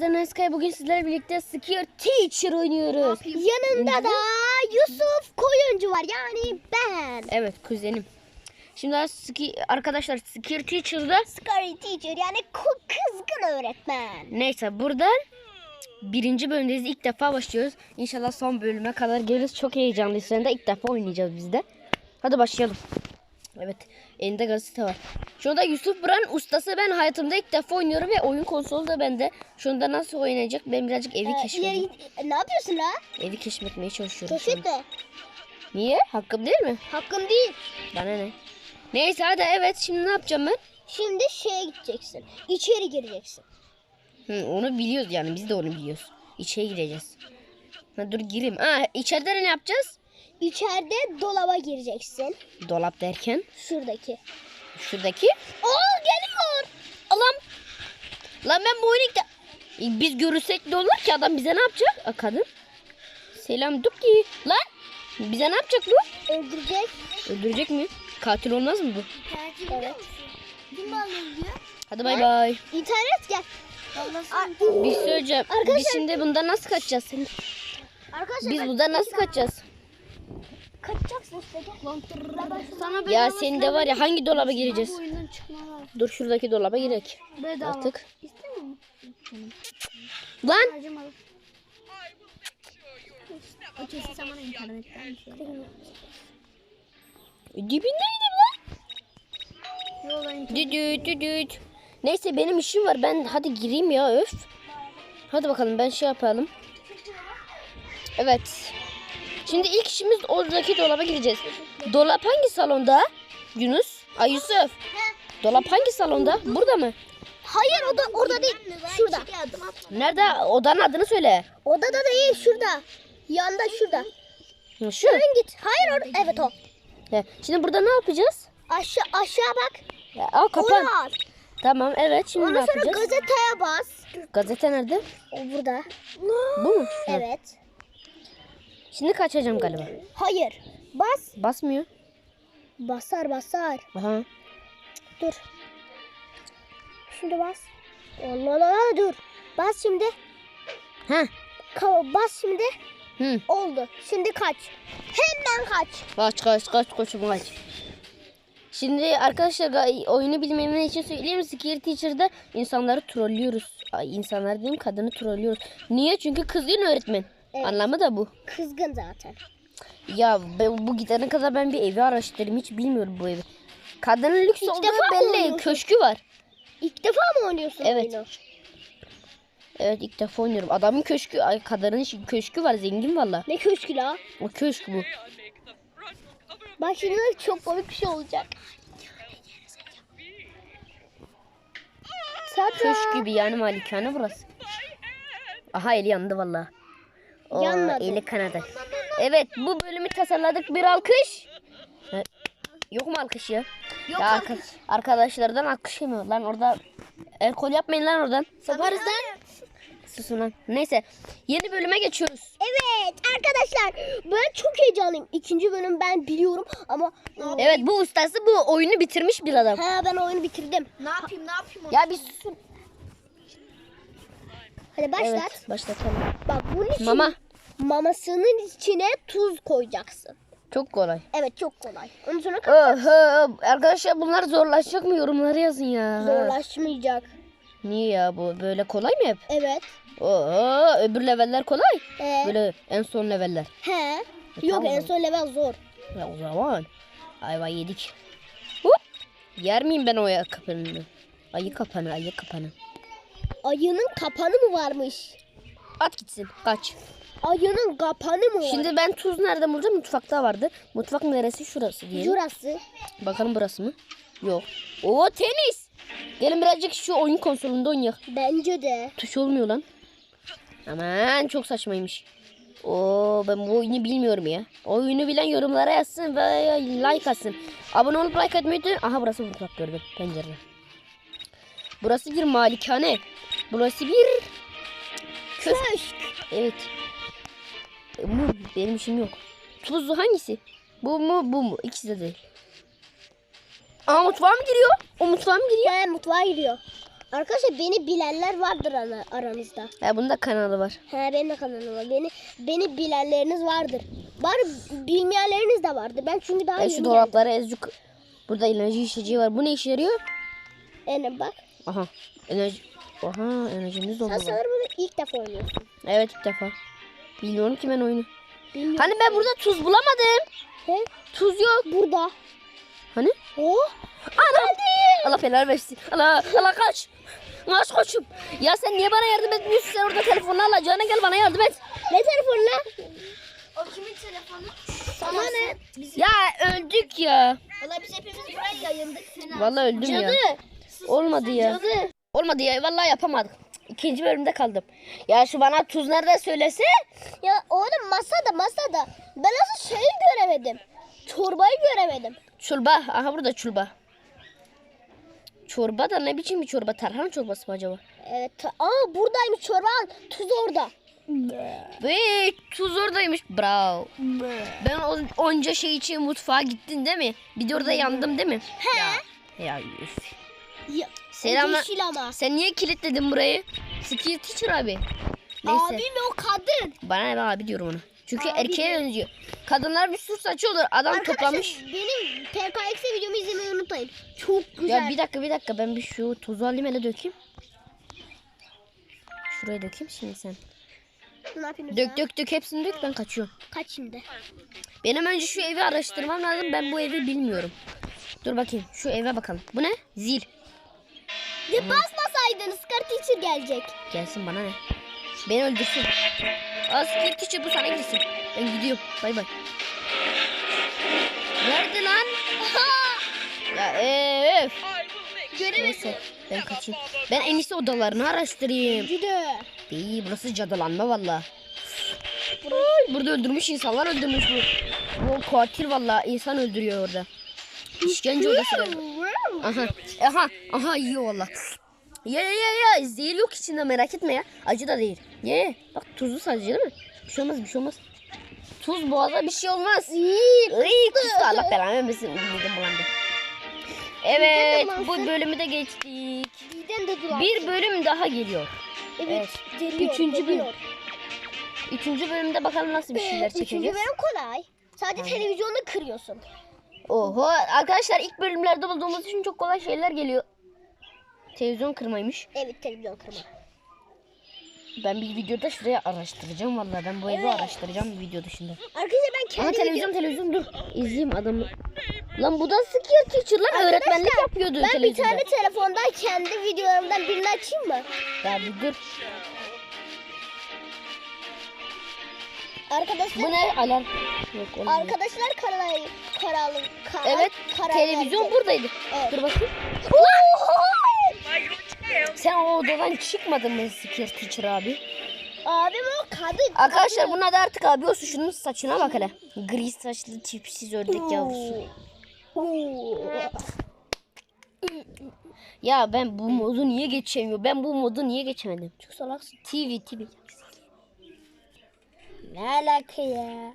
Ben Sky bugün sizlerle birlikte Scare Teacher oynuyoruz. Yanında da Yusuf Koyuncu var yani ben. Evet kuzenim. Şimdi arkadaşlar Scare Teacher'da Scary Teacher yani kızgın öğretmen. neyse buradan birinci bölümdeyiz. ilk defa başlıyoruz. İnşallah son bölüme kadar geliriz. Çok heyecanlıyız. Sen de ilk defa oynayacağız biz de. Hadi başlayalım. Evet. Elinde gazete var. Şurada Yusuf Buran ustası ben hayatımda ilk defa oynuyorum ve oyun konsolu da bende. Şunda nasıl oynayacak? Ben birazcık evi Ee, ileri git. E, Ne yapıyorsun la? Evi keşfetmeye çalışıyorum. şu an. Keşfet de. Niye? Hakkım değil mi? Hakkın değil. Bana ne? Neyse hadi evet şimdi ne yapacağım ben? Şimdi şeye gideceksin. İçeri gireceksin. Hı, onu biliyoruz yani biz de onu biliyoruz. İçeri gireceğiz. Ha, dur gireyim. Aa, içeride ne yapacağız? İçeride dolaba gireceksin. Dolap derken Şuradaki. şuradaki. Oo geliyor. Allah'ım. Lan ben bu oyunu ilk de- Biz görürsek ne olur ki adam bize ne yapacak? Aa, kadın. Selam Duki. Lan bize ne yapacak bu? Öldürecek. Öldürecek mi? Katil olmaz mı bu? Evet. Kim diyor? Hadi bay bay. İnternet gel. Bir şey söyleyeceğim. Biz Arkadaşlar- şimdi bundan nasıl kaçacağız? Arkadaşlar Biz buradan nasıl kaçacağız? Kaçacaksın işte gel. Sana Ya senin de var ya hangi dolaba gireceğiz? oyundan. Dur şuradaki dolaba girek. Bedava. Artık. İstemiyor musun? Lan Harcamadım. O kesin sen bana internetten bir şey. dibindeydim lan. Yoldan internet. Düdüt düdüt. Neyse benim işim var. Ben hadi gireyim ya öf. Hadi bakalım ben şey yapalım. Evet. Şimdi ilk işimiz oradaki dolaba gireceğiz. Dolap hangi salonda? Yunus? Ay Yusuf. Dolap hangi salonda? Burada mı? Hayır o da orada değil. Şurada. Nerede? Odanın adını söyle. Odada değil şurada. Yanda şurada. Şu. Dön git. Hayır orada. Evet o. Şimdi burada ne yapacağız? Aşağı aşağı bak. Ya, aa, kapan. Onu al. Tamam evet şimdi ne Ondan sonra yapacağız? gazeteye bas. Gazete nerede? O burada. Bu mu? Evet. Şimdi kaçacağım galiba. Hayır. Bas. Basmıyor. Basar basar. Aha. Dur. Şimdi bas. Allah Allah dur. Bas şimdi. Heh. Ka- bas şimdi. Hı. Oldu. Şimdi kaç. Hemen kaç. Kaç kaç kaç koçum kaç. Şimdi arkadaşlar oyunu bilmeyenler için söyleyeyim. Scare Teacher'da insanları trollüyoruz. Ay, insanlar diyeyim kadını trollüyoruz. Niye? Çünkü kızgın öğretmen. Evet. Anlamı da bu. Kızgın zaten. Ya ben, bu gidene kadar ben bir evi araştırdım. Hiç bilmiyorum bu evi. Kadının lüks İlk olduğu defa belli. oynuyorsun? Köşkü var. İlk defa mı oynuyorsun Evet. oyunu? Evet ilk defa oynuyorum. Adamın köşkü, ay kadının köşkü var. Zengin valla. Ne köşkü la? O köşk bu. Bak şimdi çok komik bir şey olacak. Köşk gibi yani malikane burası. Aha eli yandı valla. Oo, Yanmadı. Eli kanadı. Evet bu bölümü tasarladık. Bir alkış. Ha, Yok mu alkış ya? Yok ya arka- arkadaşlardan alkış yemiyor lan orada. El kol yapmayın lan oradan. Yaparız lan. Susun lan. Neyse yeni bölüme geçiyoruz. Evet arkadaşlar ben çok heyecanlıyım. İkinci bölüm ben biliyorum ama Evet bu ustası bu oyunu bitirmiş bir adam. ha ben oyunu bitirdim. Ne yapayım ne yapayım? Ya bir susun. Hadi başlat. Evet başlatalım. Bak bunun için Mama mamasının içine tuz koyacaksın. çok kolay. Evet çok kolay. Ondan sonra Oho, arkadaşlar bunlar zorlaşacak mı yorumlara yazın ya. zorlaşmayacak. Niye ya bu böyle kolay mı hep? Evet. Oo, öbür leveller kolay. Ee, Böyle en son leveller. he. Yok tamam. en son level zor. Ya o zaman ayva yedik. Hop. Yer miyim ben o ya kapanını? Ayı kapanı, ayı kapanı. Ayının kapanı mı varmış? At gitsin, kaç. Ayının kapanı mı var? Şimdi ben tuz nerede bulacağım? Mutfakta vardı. Mutfak neresi? Şurası diyelim. Şurası. Bakalım burası mı? Yok. Oo tenis. Gelin birazcık şu oyun konsolunda oynayalım. Bence de. Tuş olmuyor lan. Aman çok saçmaymış. Oo ben bu oyunu bilmiyorum ya. Oyunu bilen yorumlara yazsın ve like atsın. Abone olup like atmayı unutmayın. Aha burası mutfak gördüm pencere. Burası bir malikane. Burası bir köşk. Evet. E, Bu benim işim yok. Tuzlu hangisi? Bu mu bu mu? İkisi de değil. Aa mutfağa mı giriyor? O mutfağa mı giriyor? Ben mutfağa giriyor. Arkadaşlar beni bilenler vardır ara- aranızda. Ya bunun da kanalı var. He benim de kanalım var. Beni beni bilenleriniz vardır. Var bilmeyenleriniz de vardır. Ben çünkü daha Ya yeni şu geldim. dolaplara ezcuk. Burada enerji içeceği var. Bu ne işe yarıyor? Yani bak. Aha. Enerji. Aha enerjimiz Sen doldu. lan. sanırım bunu ilk defa oynuyorsun. Evet ilk defa. Bilmiyorum ki ben oyunu. Bilmiyorum. Hani ben burada tuz bulamadım. He? Tuz yok. Burada. Hani? Oh. Ana! Allah belanı versin. Allah, Allah kaç. Kaç koçum. Ya sen niye bana yardım etmiyorsun? Sen orada telefonla alacağına gel bana yardım et. Ne telefonu lan? O kimin telefonu? Sana ne? Ya öldük ya. Valla biz hepimiz buraya yayındık. Vallahi öldüm ya. Cadı. Olmadı ya. Cadı. Olmadı ya. Vallahi yapamadık. İkinci bölümde kaldım. Ya şu bana tuz nerede söylese. Ya oğlum masada masada. Ben nasıl şeyi göremedim. Çorbayı göremedim. Çorba. Aha burada çorba. Çorba da ne biçim bir çorba? Tarhana çorbası mı acaba? Evet. Aa buradaymış çorba. Tuz orada. Ve tuz oradaymış. Bravo. Ben o, onca şey için mutfağa gittin değil mi? Bir de orada yandım değil mi? He. Ya, ya üf. Ya, Selam. yeşil ama. Sen niye kilitledin burayı? Skill teacher abi. Neyse. Abi mi o kadın? Bana ne ben abi diyorum ona. Çünkü Abi erkeğe benziyor. Kadınlar bir sürü saçı olur. Adam Arkadaşlar toplamış. benim PKX videomu izlemeyi unutmayın. Çok güzel. Ya bir dakika bir dakika ben bir şu tozu alayım hele dökeyim. Şuraya dökeyim şimdi sen. Ne Dök dök dök hepsini dök ben kaçıyorum. Kaç şimdi? Benim önce şu evi araştırmam lazım. Ben bu evi bilmiyorum. Dur bakayım şu eve bakalım. Bu ne? Zil. Ya basmasaydın Scar Teacher gelecek. Gelsin bana ne? Beni öldürsün. Az teacher bu sana gitsin. Ben gidiyorum. Bay bay. Nerede lan? ya öf. Neyse ben kaçayım. Ben en iyisi odalarını araştırayım. Cüde. Değil burası cadılanma valla. Ay, Burada öldürmüş insanlar öldürmüş bu. Bu katil valla insan öldürüyor orada. İşkence odası galiba. Aha aha aha yiyor valla. Ye ye ye zehir yok içinde merak etme ya. Acı da değil. Ye. Bak tuzlu sadece değil mi? Bir şey olmaz bir şey olmaz. Tuz boğaza bir şey olmaz. İyi kustu Allah belanı vermesin. Midem bulandı. Evet bu bölümü de geçtik. Bir bölüm daha geliyor. Evet. Geliyor, Üçüncü bölüm. Üçüncü bölümde bakalım nasıl bir şeyler Üçüncü çekeceğiz. bölüm kolay. Sadece televizyonda kırıyorsun. Oho arkadaşlar ilk bölümlerde bulduğumuz için çok kolay şeyler geliyor. Televizyon kırmaymış. Evet televizyon kırma. Ben bir videoda şuraya araştıracağım vallahi ben bu evi Evet. araştıracağım bir video dışında. Arkadaşlar ben Ama kendi televizyon televizyon dur izleyeyim adamı. Lan bu da skill teacher lan öğretmenlik yapıyordu Ben bir televizyonda. tane telefondan kendi videolarımdan birini açayım mı? Ya bir dur. Arkadaşlar Bu ne alarm? Yok olmuyor. Arkadaşlar karal karal karal Evet karar televizyon verecek. buradaydı. Evet. Dur bakayım. Sen o odadan çıkmadın mı skill teacher abi? Abim o kadın. Arkadaşlar kadın. bunun adı artık abi olsun. Şunun saçına bak hele. Gri saçlı tipsiz ördek yavrusu. Ya ben bu modu niye geçemiyorum? Ben bu modu niye geçemedim? Çok salaksın. TV TV. Ne alaka ya?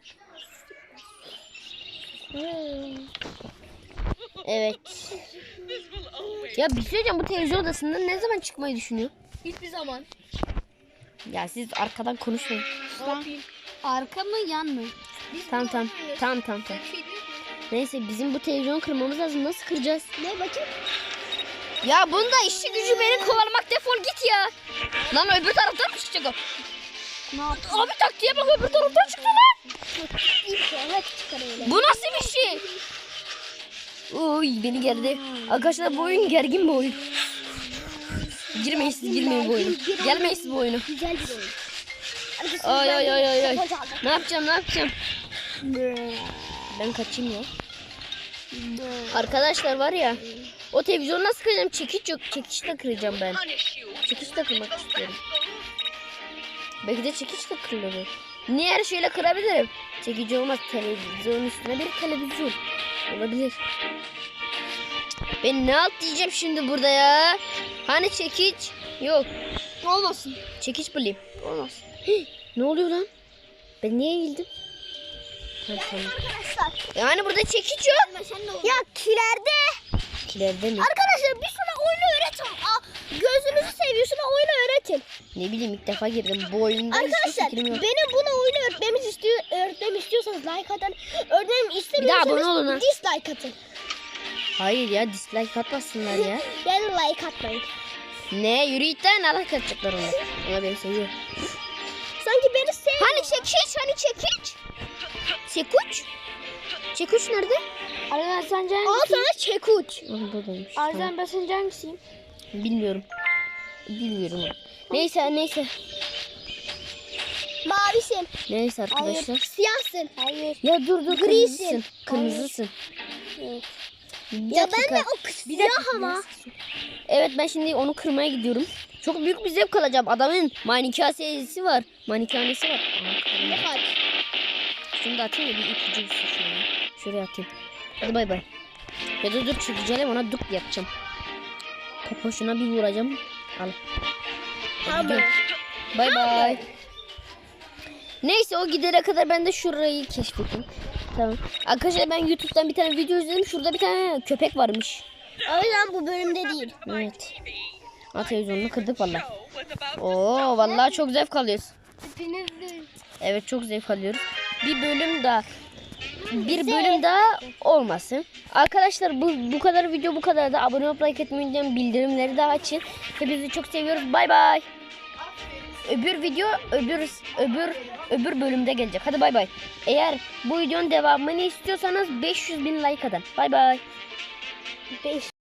Evet. Ya bir şey bu televizyon odasından ne zaman çıkmayı düşünüyor? Hiçbir zaman. Ya siz arkadan konuşmayın. Ne yapayım? Arka mı yan mı? Tamam tamam. Tamam tamam tamam. Neyse bizim bu televizyonu kırmamız lazım. Nasıl kıracağız? Ne bakayım? Ya bunda işi gücü beni kovalamak defol git ya. Lan öbür taraftan mı çıkacak o? Ne? Abi taktiğe bak öbür taraftan çıktı lan. İyi. Hadi çıkar öyle. Bu nasıl bir şey? Oy beni gerdi. Arkadaşlar bu oyun gergin bir oyun. Girmeyin siz girmeyin bu oyunu. Gelmeyin siz bu oyunu. Güzel bir oyun. Arkadaşlar, Ay ay ay ay ay. Ne yapacağım ne yapacağım? Ben kaçayım ya. Arkadaşlar var ya. O televizyonu nasıl kıracağım? Çekiç yok. Çekiçle kıracağım ben. Çekiçle kırmak istiyorum. Belki de çekiçle kırılır. Niye her şeyle kırabilirim? Çekici olmaz. Televizyon üstüne bir televizyon. Olabilir. Ben ne alt diyeceğim şimdi burada ya? Hani çekiç? Yok. Olmasın. Çekiç bulayım. Olmaz. Ne oluyor lan? Ben niye eğildim? Tamam. Arkadaşlar. Yani burada çekiç yok. Ya kilerde. Kilerde mi? Arkadaşlar bir sonra oyunu öğretin. Gözünüzü seviyor şuna oyunu öğretin. Ne bileyim ilk defa girdim. Bu oyunda Arkadaşlar fikrim yok. benim buna oyunu öğretmemiz istiyor, öğretmem istiyorsanız like atın. Öğretmem Bir de istemiyorsanız abone olun ha. dislike atın. Hayır ya dislike atmasınlar ya. Yani like atmayın. ne yürü git lan Allah kaçacaklar onu. Ona beni seviyor. Sanki beni sevmiyor. Hani çekiç hani çekiç? Çekuç? Çekuç nerede? Arzen sence Al hangisi? sana çekuç. Ah, buradaymış. Arzen ben sence hangisiyim? Bilmiyorum. Bilmiyorum. Neyse neyse. Mavisin. Neyse arkadaşlar. Siyahsın. Hayır. Ya dur dur Grisin. kırmızısın. Kırmızısın. Evet. Bir Ya dakika. ben de o kız siyah ama. Evet ben şimdi onu kırmaya gidiyorum. Çok büyük bir zevk alacağım. Adamın manikasesi var. Manikanesi var. Kırmızı. Hadi. Şunu da atayım da bir ipucu olsun şuraya. Şuraya atayım. Hadi bay bay. Ya da dur çekeceğim ona duk yapacağım. Popoşuna bir vuracağım. Al. Hadi. Bay bay. Neyse o gidene kadar ben de şurayı keşfettim. Tamam. Arkadaşlar ben YouTube'dan bir tane video izledim. Şurada bir tane köpek varmış. O yüzden bu bölümde değil. Evet. Ha televizyonunu kırdık valla. Oo vallahi çok zevk alıyoruz. Evet çok zevk alıyoruz. Bir bölüm daha bir bölüm daha olmasın. Arkadaşlar bu bu kadar video bu kadar da abone olup like etmeyi unutmayın. Bildirimleri de açın. Hepinizi çok seviyoruz. Bay bay. Öbür video öbür öbür öbür bölümde gelecek. Hadi bay bay. Eğer bu videonun devamını istiyorsanız 500 bin like atın. Bay bay. Beş.